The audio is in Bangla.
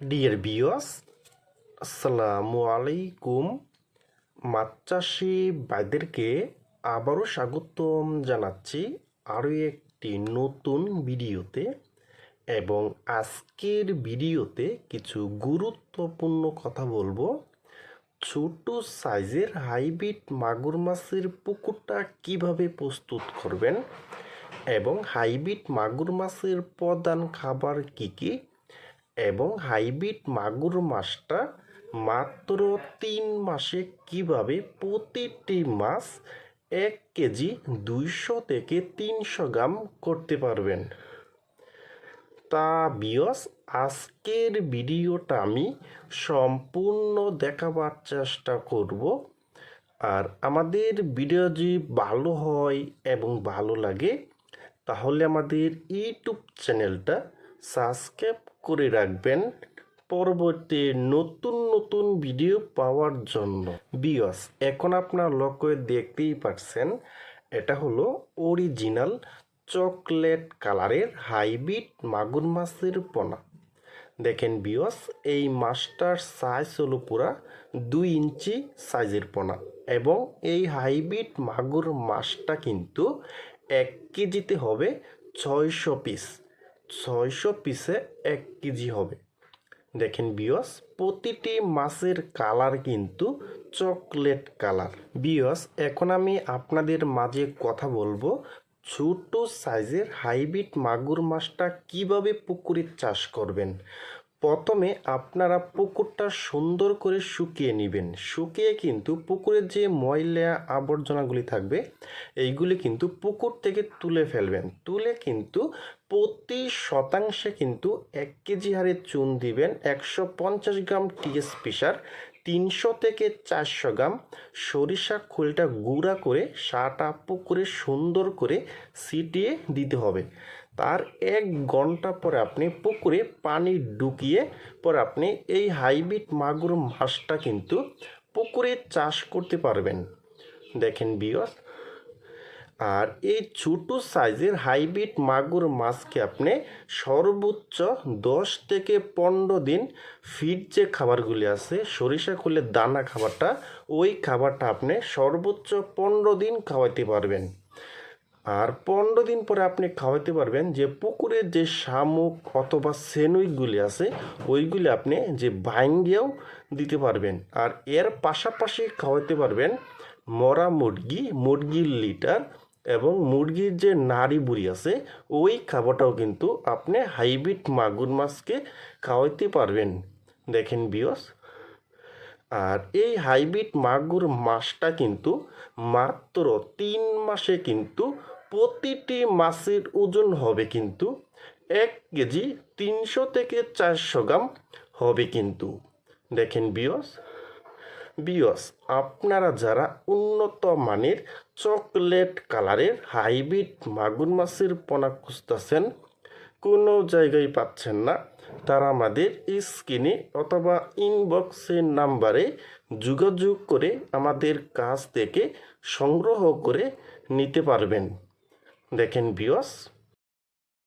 ডিয়ার বিয়স আসসালামু আলাইকুম। মাছ চাষি ভাইদেরকে আবারও স্বাগতম জানাচ্ছি আরও একটি নতুন ভিডিওতে এবং আজকের ভিডিওতে কিছু গুরুত্বপূর্ণ কথা বলব। ছোট সাইজের হাইব্রিড মাগুর মাছের পুকুরটা কীভাবে প্রস্তুত করবেন এবং হাইব্রিড মাগুর মাছের প্রধান খাবার কী কী এবং হাইব্রিড মাগুর মাছটা মাত্র তিন মাসে কীভাবে প্রতিটি মাছ এক কেজি দুইশো থেকে তিনশো গ্রাম করতে পারবেন? তা বিয়স আজকের ভিডিওটা আমি সম্পূর্ণ দেখাবার চেষ্টা করব। আর আমাদের ভিডিও যদি ভালো হয় এবং ভালো লাগে, তাহলে আমাদের ইউটিউব চ্যানেলটা সাবস্ক্রাইব করে রাখবেন পরবর্তী নতুন নতুন ভিডিও পাওয়ার জন্য। বিয়স এখন আপনার লক্ষ্য দেখতেই পাচ্ছেন এটা হলো অরিজিনাল চকলেট কালারের হাইব্রিড মাগুর মাছের পোনা। দেখেন বিয়স এই মাছটার সাইজ হলো পুরা দুই ইঞ্চি সাইজের পোনা এবং এই হাইব্রিড মাগুর মাছটা কিন্তু এক কেজিতে হবে ছয়শো পিস ছয়শো পিসে এক কেজি হবে। দেখেন বিয়স প্রতিটি মাছের কালার কিন্তু চকলেট কালার। বিয়স এখন আমি আপনাদের মাঝে কথা বলব ছোট সাইজের হাইব্রিড মাগুর মাছটা কীভাবে পুকুরের চাষ করবেন। প্রথমে আপনারা পুকুরটা সুন্দর করে শুকিয়ে নেবেন। শুকিয়ে কিন্তু পুকুরের যে ময়লা আবর্জনাগুলি থাকবে, এইগুলি কিন্তু পুকুর থেকে তুলে ফেলবেন। তুলে কিন্তু প্রতি শতাংশে কিন্তু এক কেজি হারে চুন দিবেন। একশো পঞ্চাশ গ্রাম টিএসপি সার। তিনশো থেকে চারশো গ্রাম সরিষা খোলটা গুঁড়া করে সাটা পুকুরে সুন্দর করে সিটিয়ে দিতে হবে। তার এক ঘণ্টা পরে আপনি পুকুরে পানি ঢুকিয়ে পর আপনি এই হাইব্রিড মাগুর মাছটা কিন্তু পুকুরে চাষ করতে পারবেন। দেখেন বিয়স আর এই ছোটো সাইজের হাইব্রিড মাগুর মাছকে আপনি সর্বোচ্চ দশ থেকে পনেরো দিন ফিড যে খাবারগুলি আছে, সরিষা খুলে দানা খাবারটা, ওই খাবারটা আপনি সর্বোচ্চ পনেরো দিন খাওয়াতে পারবেন। আর পনেরো দিন পরে আপনি খাওয়াতে পারবেন যে পুকুরের যে শামুক অথবা সেনুইকগুলি আছে, ওইগুলি আপনি যে ভাঙ্গিয়েও দিতে পারবেন। আর এর পাশাপাশি খাওয়াতে পারবেন মরা মুরগি, মুরগির লিটার এবং মুরগির যে নাড়ি বুড়ি আছে, ওই খাবারটাও কিন্তু আপনি হাইব্রিড মাগুর মাছকে খাওয়াইতে পারবেন। দেখেন বিয়স আর এই হাইব্রিড মাগুর মাছটা কিন্তু মাত্র তিন মাসে কিন্তু প্রতিটি মাছের ওজন হবে কিন্তু এক কেজি তিনশো থেকে চারশো গ্রাম হবে কিন্তু। দেখেন বিয়স বিয়স আপনারা যারা উন্নত মানের চকলেট কালারের হাইব্রিড মাগুর মাছের পোনা খুঁজতেছেন। কোনো জায়গায় পাচ্ছেন না। তারা আমাদের স্ক্রিনে অথবা ইনবক্সের নাম্বারে যোগাযোগ করে আমাদের কাছ থেকে সংগ্রহ করে নিতে পারবেন। দেখেন বিয়স